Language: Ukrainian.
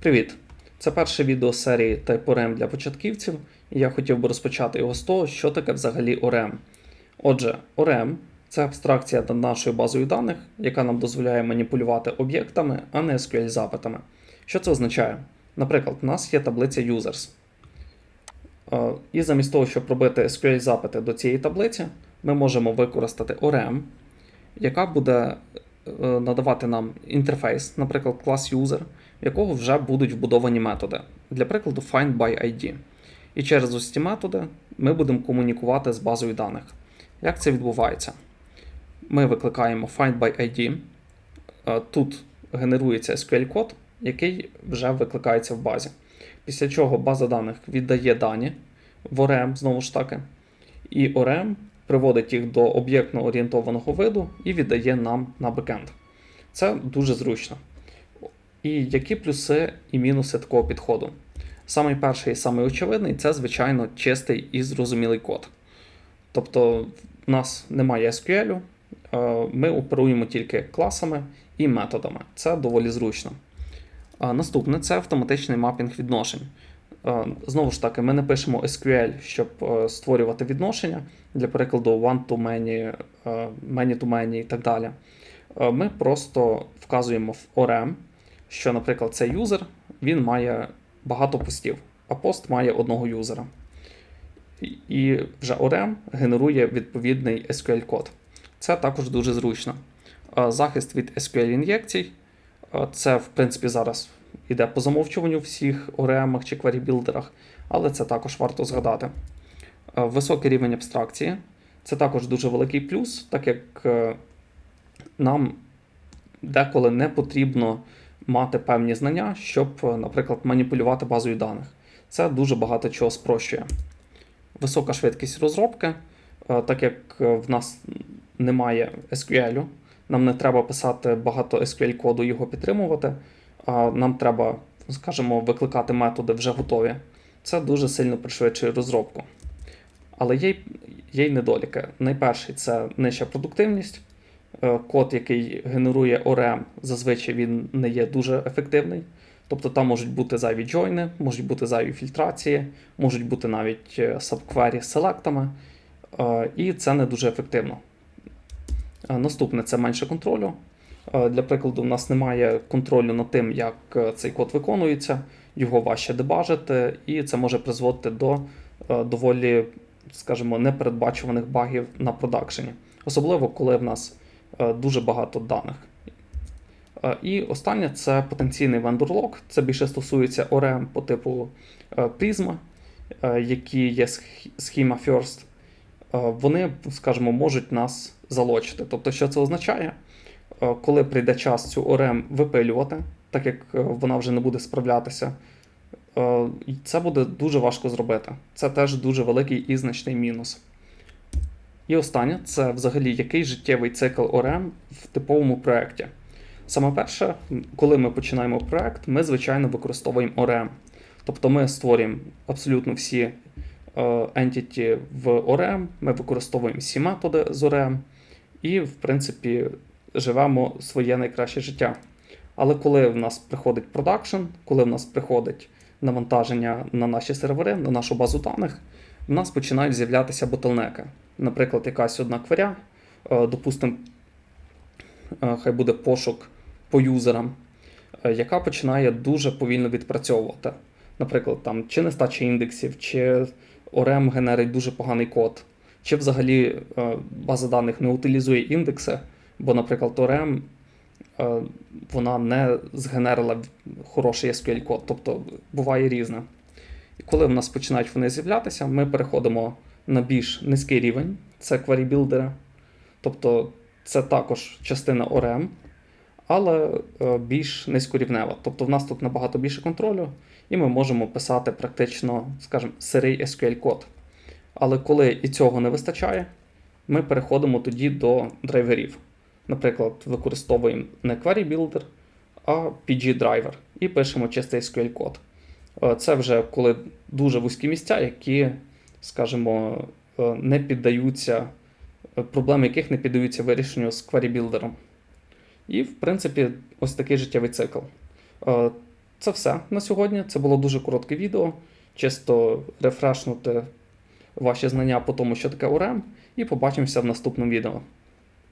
Привіт! Це перше відео серії Type ORM для початківців, і я хотів би розпочати його з того, що таке взагалі ORM. Отже, ORM це абстракція над нашою базою даних, яка нам дозволяє маніпулювати об'єктами, а не SQL запитами. Що це означає? Наприклад, у нас є таблиця users. Е, І замість того, щоб робити SQL запити до цієї таблиці, ми можемо використати ORM, яка буде надавати нам інтерфейс, наприклад, клас user, в якого вже будуть вбудовані методи. Для прикладу, find by ID. І через ось ці методи ми будемо комунікувати з базою даних. Як це відбувається? Ми викликаємо find by ID. Е, Тут генерується SQL-код, який вже викликається в базі. Після чого база даних віддає дані в ORM, знову ж таки, і ORM приводить їх до об'єктно орієнтованого виду і віддає нам на бекенд. Це дуже зручно. І які плюси і мінуси такого підходу? Самий перший і самий очевидний це, звичайно, чистий і зрозумілий код. Тобто, в нас немає SQL, е, ми оперуємо тільки класами і методами. Це доволі зручно. Наступне це автоматичний мапінг відношень. Е, Знову ж таки, ми не пишемо SQL, щоб е, створювати відношення, для прикладу, one-to-many, е, many-to-many і так далі. Е, Ми просто вказуємо в ORM, що, наприклад, цей юзер він має багато постів, а пост має одного юзера. І- вже ORM генерує відповідний SQL-код. Це також дуже зручно. Е, Захист від SQL-ін'єкцій. Е, Це, в принципі, зараз іде по замовчуванню в всіх ORM чи query-білдерах, але це також варто згадати. Е, Високий рівень абстракції це також дуже великий плюс, так як е, нам деколи не потрібно мати певні знання, щоб, е, наприклад, маніпулювати базою даних. Це дуже багато чого спрощує. Висока швидкість розробки, так як в нас немає SQL, нам не треба писати багато SQL-коду, і його підтримувати, нам треба, скажімо, викликати методи вже готові. Це дуже сильно пришвидшує розробку. Але є, є й недоліки. Найперший це нижча продуктивність. Е, Код, який генерує ORM, зазвичай він не є дуже ефективний. Тобто там можуть бути зайві джойни, можуть бути зайві фільтрації, можуть бути навіть е, subquery з селектами, е, і це не дуже ефективно. Наступне це менше контролю. Е, Для прикладу, у нас немає контролю над тим, як е, цей код виконується, його важче дебажити, і це може призводити до е, доволі, скажімо, непередбачуваних багів на продакшені. Особливо, коли в нас дуже багато даних. І останнє це потенційний lock. Це більше стосується ORM по типу Prisma, які є сх- Schema First. Вони, скажімо, можуть нас залочити. Тобто, що це означає? Е, Коли прийде час цю ORM випилювати, так як е, вона вже не буде справлятися, е, це буде дуже важко зробити. Це теж дуже великий і значний мінус. І останнє це взагалі який життєвий цикл ORM в типовому проєкті. Саме перше, коли ми починаємо проєкт, ми, звичайно, використовуємо ORM. Тобто ми створюємо абсолютно всі entity в ORM, ми використовуємо всі методи з ORM і, в принципі, живемо своє найкраще життя. Але коли в нас приходить продакшн, коли в нас приходить навантаження на наші сервери, на нашу базу даних, в нас починають з'являтися ботлнеки. Наприклад, якась одна кваря, е, допустимо, е, хай буде пошук по юзерам, е, яка починає дуже повільно відпрацьовувати. Наприклад, там чи нестача індексів, чи ORM генерить дуже поганий код, чи взагалі база даних не утилізує індекси, бо, наприклад, ORM е, вона не згенерила хороший SQL-код, тобто буває різне. І коли в нас починають вони з'являтися, ми переходимо на більш низький рівень, це query builder, тобто це також частина ORM, але е, більш низькорівнева. Тобто в нас тут набагато більше контролю, і ми можемо писати практично, скажімо, сирий SQL-код. Але коли і цього не вистачає, ми переходимо тоді до драйверів. Наприклад, використовуємо не query builder, а PG driver і пишемо чистий SQL-код. Е, Це вже коли дуже вузькі місця, які, скажімо, е, не піддаються, е, проблеми яких не піддаються вирішенню з query builder. І, в принципі, ось такий життєвий цикл. Це все на сьогодні. Це було дуже коротке відео. Чисто рефрешнути ваші знання по тому, що таке ORM, і побачимося в наступному відео.